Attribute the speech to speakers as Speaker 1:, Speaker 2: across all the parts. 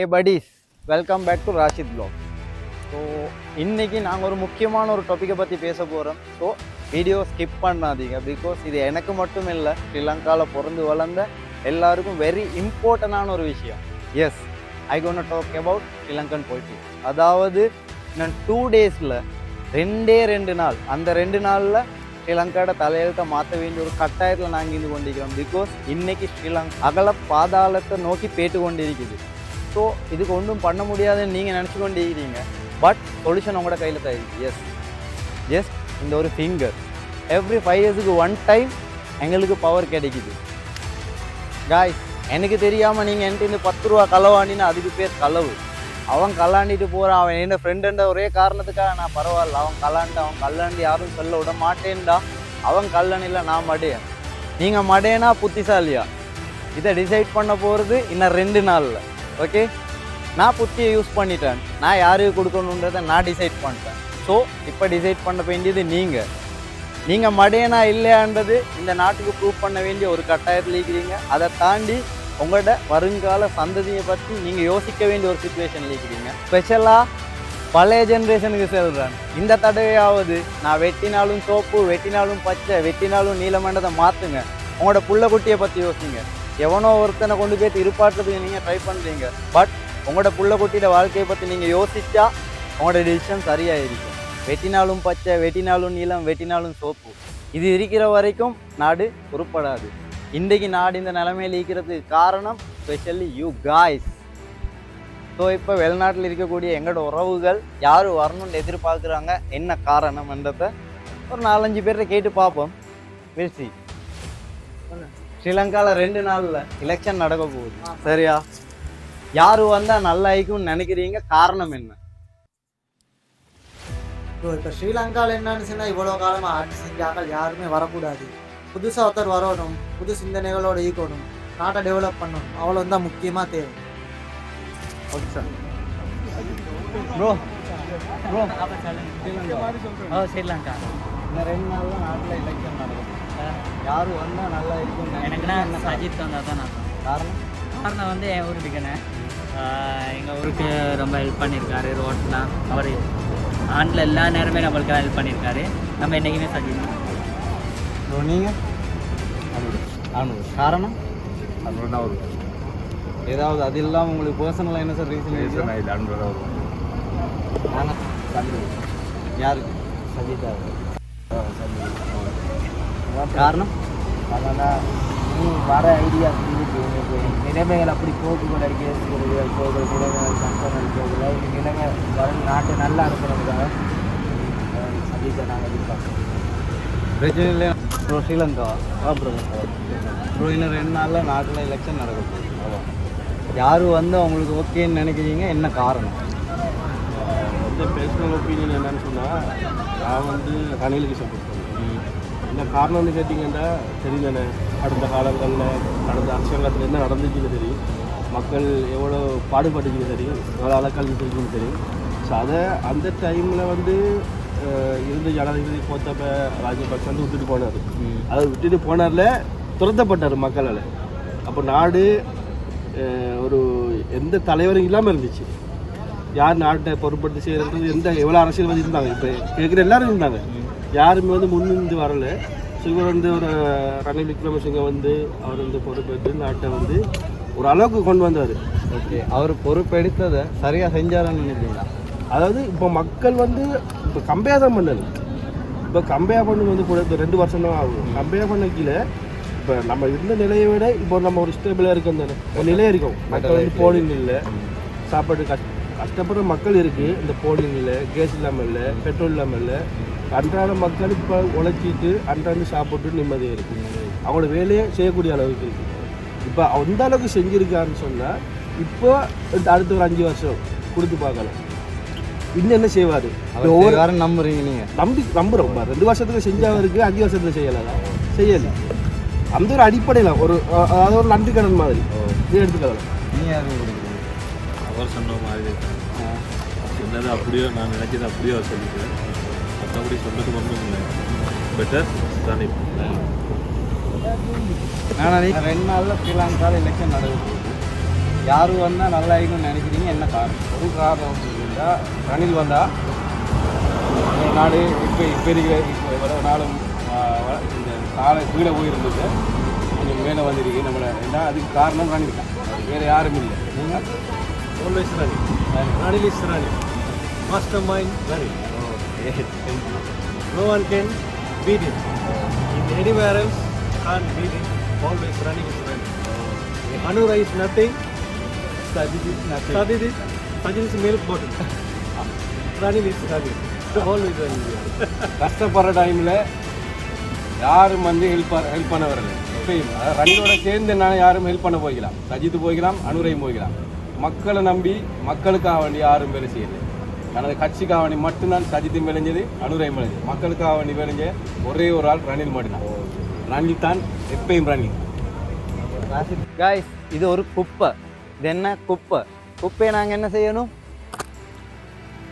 Speaker 1: Hey buddies welcome back to Rashid blog so இன்றைக்கி நாங்கள் ஒரு முக்கியமான ஒரு டாப்பிக்கை பற்றி பேச போகிறோம் ஸோ வீடியோ ஸ்கிப் பண்ணாதீங்க. பிகாஸ் இது எனக்கு மட்டும் இல்லை ஸ்ரீலங்காவில் பிறந்து வளர்ந்த எல்லாருக்கும் வெரி இம்பார்ட்டண்டான ஒரு விஷயம். Yes I gonna talk about Sri Lankan politics அதாவது நான் டூ டேஸில் ரெண்டே ரெண்டு நாள் அந்த ரெண்டு நாளில் ஸ்ரீலங்காவோட தலையெழுத்தை மாற்ற வேண்டிய ஒரு கட்டாயத்தில் நாங்கள் இருந்து கொண்டிருக்கிறோம். பிகாஸ் இன்னைக்கு ஸ்ரீலங்கா அகல பாதாளத்தை நோக்கி பேட்டு கொண்டிருக்குது ஸோ இதுக்கு ஒன்றும் பண்ண முடியாதுன்னு நீங்கள் நினச்சி கொண்டு இருக்கிறீங்க பட் சொல்யூஷன் உங்களோட கையில் தான் எஸ் எஸ் ஜஸ்ட் இந்த ஒரு ஃபிங்கர் எவ்ரி ஃபைவ் இயர்ஸுக்கு ஒன் டைம் எங்களுக்கு பவர் கிடைக்குது. காய்ஸ் எனக்கு தெரியாமல் நீங்கள் என்கிட்ட இந்த பத்து ரூபா களவாண்டினா அதுக்கு பேர் களவு. அவன் கல்லாண்டிட்டு போகிறான் அவன் என்ன ஃப்ரெண்டுன்ற ஒரே காரணத்துக்காக நான் பரவாயில்ல. அவன் கல்லாண்டு அவன் கல்லாண்டு யாரும் சொல்ல விட மாட்டேன்டா. அவன் கல்லன் நான் மடையன். நீங்கள் மடையனா புத்திசாலியா? இதை டிசைட் பண்ண போகிறது இன்னும் ரெண்டு நாளில். ஓகே நான் புத்தியை யூஸ் பண்ணிட்டேன். நான் யாருக்கு கொடுக்கணுன்றதை நான் டிசைட் பண்ணிட்டேன். ஸோ இப்போ டிசைட் பண்ண வேண்டியது நீங்கள் நீங்கள் மடையனா இல்லையான்றது இந்த நாட்டுக்கு ப்ரூவ் பண்ண வேண்டிய ஒரு கட்டாயத்தில் இருக்கிறீங்க. அதை தாண்டி உங்களோட வருங்கால சந்ததியை பற்றி நீங்கள் யோசிக்க வேண்டிய ஒரு சுச்சுவேஷனில் இருக்கிறீங்க. ஸ்பெஷலாக பழைய ஜென்ரேஷனுக்கு செல்கிறேன் இந்த தடவையாவது நான் வெட்டினாலும் சோப்பு வெட்டினாலும் பச்சை வெட்டினாலும் நீலமண்டதை மாற்றுங்க உங்களோட புள்ள குட்டியை பற்றி யோசிங்க. எவனோ ஒருத்தனை கொண்டு போய் இருப்பாட்டுறதுக்கு நீங்கள் ட்ரை பண்ணுறீங்க பட் உங்களோட புள்ள குட்டியில் வாழ்க்கையை பற்றி நீங்கள் யோசிச்சா உங்களோட டிசிஷன் சரியாக இருக்கும் வெட்டினாலும் பச்சை வெட்டினாலும் நீளம் வெட்டினாலும் சோப்பு. இது இருக்கிற வரைக்கும் நாடு உருப்படாது. இன்றைக்கு நாடு இந்த நிலைமையில் இருக்கிறதுக்கு காரணம் ஸ்பெஷலி யூ காய்ஸ் ஸோ இப்போ வெளிநாட்டில் இருக்கக்கூடிய எங்களோட உறவுகள் யார் வரணும்னு எதிர்பார்க்குறாங்க? என்ன காரணம்ன்றத ஒரு நாலஞ்சு பேர்கிட்ட கேட்டு பார்ப்போம். வில்சி ஸ்ரீலங்காவில் ரெண்டு நாளில் எலெக்ஷன் நடக்க போகுது. சரியா? யார் வந்தால் நல்லா ஆயிக்கும்னு நினைக்கிறீங்க? காரணம் என்ன?
Speaker 2: இப்போ இப்போ ஸ்ரீலங்காவில் என்னன்னு சொன்னால் இவ்வளோ காலமாக ஆட்சி செஞ்சாங்க யாருமே வரக்கூடாது. புதுசாக ஒருத்தர் வரணும் புது சிந்தனைகளோட ஈக்கணும் நாட்டை டெவலப் பண்ணணும் அவ்வளோ தான் முக்கியமாக தேவை.
Speaker 1: Okay sir. Bro bro.
Speaker 3: Oh Sri Lanka.
Speaker 1: இந்த ரெண்டு நாளில் நாட்டில் எலெக்ஷன் நடக்கும். யார் வந்தால் நல்லா இருக்கும்
Speaker 3: எனக்குன்னா சஜித் வந்தால் தான் நான்
Speaker 1: காரணம்?
Speaker 3: காரணம் வந்து என் ஊர் பிகனை எங்கள் ஊருக்கு ரொம்ப ஹெல்ப் பண்ணியிருக்காரு ரோட்லாம் அவர் ஆண்டில் எல்லா நேரமே நம்மளுக்கு ஹெல்ப் பண்ணியிருக்காரு. நம்ம என்றைக்குமே சஜித் தான்.
Speaker 1: ப்ரோ நீங்கள் நானூறு காரணம்?
Speaker 4: அன்புடன் அவர்.
Speaker 1: ஏதாவது அது இல்லாமல் உங்களுக்கு பர்சனலாக என்ன சார் ரீசன்
Speaker 4: ரீசன் இல்லை அன்புடன் அவர்.
Speaker 1: யாருக்கு? காரணம்.
Speaker 5: அதனால் நீ வர ஐடியா நிலைமைகள் அப்படி போக்கு கூட இருக்கிறது போகிற நிலைமைகள் சங்கம் இருக்கிறதுல இந்த நிலைமை வரும். நாட்டு நல்லா இருக்கிறதுக்காக சந்தித்தை நாங்கள் எதிர்பார்க்குறோம்.
Speaker 1: பிரச்சனை இல்லை ப்ரோ ஸ்ரீலங்கா. ஆ ப்ரோ. இன்னும் ரெண்டு நாளில் நாட்டில் எலெக்ஷன் நடக்க போகுது. அதான் யார் வந்து அவங்களுக்கு ஓகேன்னு நினைக்கிறீங்க? என்ன காரணம்?
Speaker 4: வந்து பர்சனல் ஒப்பீனியன் என்னன்னு சொன்னால் நான் வந்து ரணிலுக்கு சப்போர்ட் என்ன காரணம்னு கேட்டிங்கன்னா தெரியுதானே? அடுத்த காலங்களில் கடந்த அரசாங்கத்தில் என்ன நடந்துச்சுன்னு தெரியும். மக்கள் எவ்வளோ பாடுபட்டுச்சுன்னு தெரியும். எவ்வளோ அலக்கல் இருக்குன்னு தெரியும். ஸோ அதை அந்த டைமில் வந்து இருந்த ஜனாதிபதி கோத்தப ராஜபக்ச வந்து விட்டுட்டு போனார். அதை விட்டுட்டு போனார்ல துரத்தப்பட்டார் மக்களால். அப்போ நாடு ஒரு எந்த தலைவரும் இல்லாமல் இருந்துச்சு. யார் நாட்டை பொறுப்படுத்தி செய்யறது எந்த எவ்வளோ அரசியல்வாதி இருந்தாங்க? இப்போ கேட்குற எல்லாரும் இருந்தாங்க. யாருமே வந்து முன்னிருந்து வரல. ஸோ இவர் வந்து ஒரு ரணில் விக்ரமசிங்க வந்து அவர் வந்து பொறுப்பேற்று நாட்டை வந்து ஒரு அளவுக்கு கொண்டு வந்தார்.
Speaker 1: ஓகே அவர் பொறுப்பெடுத்ததை சரியாக செஞ்சாருன்னு நினைக்கிறீங்களா?
Speaker 4: அதாவது இப்போ மக்கள் வந்து இப்போ கம்பேர் தான் பண்ணது இப்போ கம்பேர் பண்ணி வந்து கூட இந்த ரெண்டு வருஷம் தான் ஆகும் கம்பேர் பண்ண கீழே இப்போ நம்ம இருந்த நிலையை விட இப்போ நம்ம ஒரு ஸ்டேபிளாக இருக்கோம் தானே. ஒரு நிலையாக இருக்கும். மக்கள் வந்து போலிங் இல்லை. சாப்பாடு கஷ்ட கஷ்டப்படுற மக்கள் இருக்குது இந்த போலிங் இல்லை கேஸ் இல்லாமல் இல்லை பெட்ரோல் இல்லாமல் இல்லை. அன்றாட மக்கள் இப்போ உழைச்சிட்டு அன்றாண்டு சாப்பிட்டு நிம்மதியாக இருக்கு அவங்களோட வேலையை செய்யக்கூடிய அளவுக்கு இருக்குது இப்போ அந்த அளவுக்கு செஞ்சுருக்காருன்னு சொன்னால் இப்போ அடுத்த ஒரு அஞ்சு வருஷம் கொடுத்து பார்க்கலாம். இன்னும் என்ன செய்வார்? ஒவ்வொரு
Speaker 1: யாரும் நம்புறீங்க நீங்கள்
Speaker 4: நம்பி நம்புறோம். பாரு. ரெண்டு வருஷத்துக்கு செஞ்சவருக்கு அஞ்சு வருஷத்துல செய்யலாம் செய்யல. அந்த ஒரு அடிப்படையில் ஒரு அதாவது ஒரு நன்றி கடன் மாதிரி. இது எடுத்துக்கலாம்.
Speaker 1: நீங்கள் யாருக்கு கொடுக்குறீங்க
Speaker 6: அவர் சொன்ன மாதிரி சொன்னது அப்படியோ நான் நினைச்சது அப்படியோ சொல்லிக்கிறேன் மற்றபடி சொன்னதுக்கு ஒன்றும் இல்லை. பெட்டர் தானே
Speaker 1: நான் ரெண்டு நாளில் ஸ்ரீலங்காவில் எலெக்ஷன் நடக்க போகுது யார் வந்தால் நல்லா இருக்கும்னு நினைக்கிறீங்க? என்ன காரணம்?
Speaker 4: ஒரு காரணம் இருந்தால் ரணில் வந்தால் நாடு இப்போ இப்போ இருக்கிற இப்போ நாளும் இந்த காலை கீழே போயிருந்தது. கொஞ்சம் மேலே வந்திருக்கு. நம்மளை ஏன்னா அதுக்கு காரணம் ரணில் தான். வேறு யாரும் இல்லை. நீங்கள்
Speaker 7: running. Ranil is running. Mastermind running. No one can beat him. In anywhere else, can't beat him. Always running is running. Anura is nothing. Sajid is nothing. Sajid is, Sajid is milk bottle. Ranil is running. Always running.
Speaker 4: கஷ்டப்படுற டைமில் யாரும் வந்து help help பண்ண வரல அதாவது ரணிலோட சேர்ந்து என்னால் யாரும் ஹெல்ப் பண்ண போய்க்கலாம் சஜித் போய்க்கலாம் அனுரையும் போய்க்கலாம் மக்களை நம்பி மக்களுக்காக வேண்டி யாரும் வேலை செய்யலை தனது கட்சிக்காக வேண்டி மட்டும்தான் சஜித்தும் விளைஞ்சது அனுரையும் விளைஞ்சது மக்களுக்காக வேண்டி விளைஞ்ச ஒரே ஒரு ஆள் ரணில் மட்டும்தான். ரணில் தான் எப்பயும் ரணில்.
Speaker 1: காய்ஸ் இது ஒரு குப்பை. இது என்ன குப்பை? குப்பையை நாங்கள் என்ன செய்யணும்?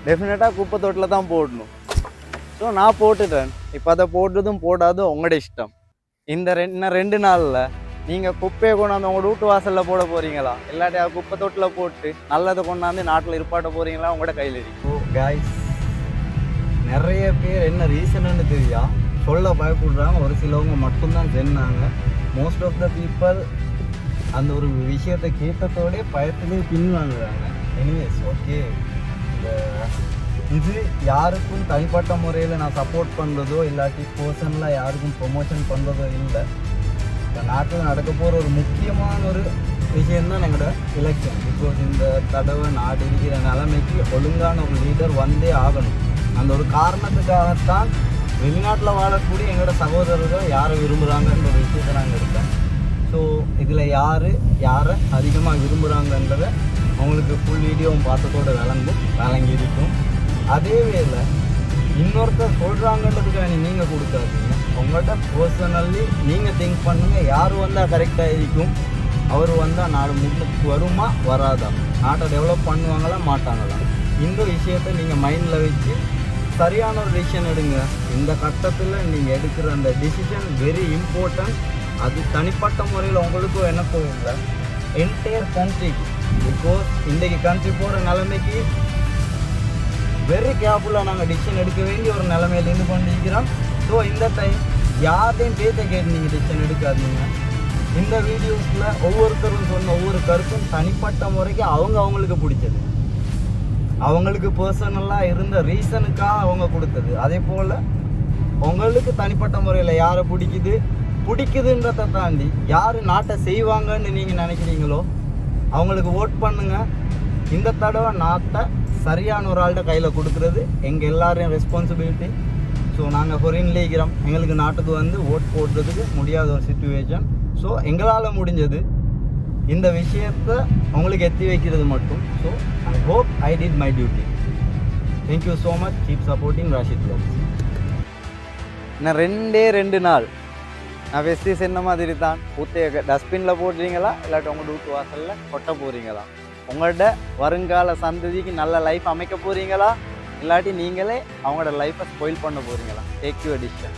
Speaker 1: டெஃபினட்டாக குப்பை தொட்டில் தான் போடணும். ஸோ நான் போட்டுட்டேன் இப்போ அதை போட்டதும் போடாதும் உங்களோட இஷ்டம். இந்த ரெண்டு இன்னும் ரெண்டு நாளில் நீங்கள் குப்பையை கொண்டாந்து உங்களோட வீட்டு வாசலில் போட போகிறீங்களா இல்லாட்டி குப்பை தொட்டில் போட்டு நல்லதை கொண்டாந்து நாட்டில் இருப்பாட்ட போகிறீங்களா உங்களோட கையில் இருக்கு. காய்ஸ் நிறைய பேர் என்ன ரீசன்னு தெரியா? சொல்ல பயப்படுறாங்க. ஒரு சிலவங்க மட்டும்தான் சென்னாங்க மோஸ்ட் ஆஃப் த பீப்புள் அந்த ஒரு விஷயத்தை கேட்டதோடே பயத்திலே பின்வாங்குறாங்க. எனிவேஸ் ஓகே இந்த இது யாருக்கும் தனிப்பட்ட முறையில் நான் சப்போர்ட் பண்ணுறதோ இல்லாட்டி பர்சனலாக யாருக்கும் ப்ரொமோஷன் பண்ணுறதோ இல்லை. இந்த நாட்டில் நடக்க போகிற ஒரு முக்கியமான ஒரு விஷயம் தான் எங்களோட இலக்கியம். இப்போ இந்த தடவை நாடு இருக்கிற நிலைமைக்கு ஒழுங்கான ஒரு லீடர் வந்தே ஆகணும். அந்த ஒரு காரணத்துக்காகத்தான் வெளிநாட்டில் வாழக்கூடிய எங்களோட சகோதரர்கள் யாரை விரும்புகிறாங்கன்ற ஒரு விஷயத்தை நாங்கள் இருக்கேன் ஸோ இதில் யார் யாரை அதிகமாக விரும்புகிறாங்கன்றத அவங்களுக்கு ஃபுல் வீடியோவும் பார்த்ததோடு விளங்கும் விளங்கி இருக்கும் அதே வேலை இன்னொருத்தர் சொல்கிறாங்கன்றதுக்காக நீங்கள் கொடுக்காதீங்க. உங்கள்கிட்ட பர்சனல்லி நீங்கள் திங்க் பண்ணுங்கள் யார் வந்தால் கரெக்டாக இருக்கும். அவர் வந்தால் நாலு முன்னுக்கு வருமா? வராதா? நாட்டை டெவலப் பண்ணுவாங்களா? மாட்டாங்களா? இந்த விஷயத்தை நீங்கள் மைண்டில் வச்சு சரியான ஒரு டிசிஷன் எடுங்க. இந்த கட்டத்தில் நீங்கள் எடுக்கிற அந்த டிசிஷன் வெரி இம்பார்ட்டன்ட் அது தனிப்பட்ட முறையில் உங்களுக்கும் என்ன போகுங்க என்டையர் கண்ட்ரிக்கு பிகாஸ் இன்றைக்கு கண்ட்ரி போகிற நிலைமைக்கு வெரி கேர்ஃபுல்லாக நாங்கள் டிசிஷன் எடுக்க வேண்டிய ஒரு நிலைமையில இருந்து கொண்டிருக்கிறோம் ஸோ இந்த டைம் யார்டையும் பேச்சை கேட்டு நீங்கள் டிசிஷன் எடுக்காதீங்க. இந்த வீடியோஸில் ஒவ்வொருத்தரும் சொன்ன ஒவ்வொரு கருத்தும் தனிப்பட்ட முறைக்கு அவங்க அவங்களுக்கு பிடிச்சது. அவங்களுக்கு பர்சனலாக இருந்த ரீசனுக்காக அவங்க கொடுத்தது. அதே போல் உங்களுக்கு தனிப்பட்ட முறையில் யாரை பிடிக்குது பிடிக்குதுன்றதை தாண்டி யார் நாட்டை செய்வாங்கன்னு நீங்கள் நினைக்கிறீங்களோ அவங்களுக்கு ஓட் பண்ணுங்க. இந்த தடவை நாட்டை சரியான ஒரு ஆள்கிட்ட கையில் கொடுக்குறது எங்கள் எல்லாரையும் ரெஸ்பான்சிபிலிட்டி ஸோ நாங்கள் ஃபொரின்ல இருக்கிறோம் எங்களுக்கு நாட்டுக்கு வந்து ஓட் போடுறதுக்கு முடியாத ஒரு சுச்சுவேஷன் ஸோ எங்களால் முடிஞ்சது. இந்த விஷயத்தை உங்களுக்கு எத்தி வைக்கிறது மட்டும். So I hope I did my duty thank you so much keep supporting Rashid blogs நான் ரெண்டே ரெண்டு நாள். நான் வெஸ்டிஸ் என்ன மாதிரி தான் ஊத்தைய டஸ்ட்பினில் போடுறீங்களா? இல்லாட்டி உங்கள் வீட்டு வாசலில் கொட்ட போகிறீங்களா உங்கள்கிட்ட வருங்கால சந்ததிக்கு நல்ல லைஃப் அமைக்க போகிறீங்களா இல்லாட்டி நீங்களே அவங்களோட லைஃப்பை ஸ்பொயில் பண்ண போகிறீங்களா டேக் யூ டிசிஷன்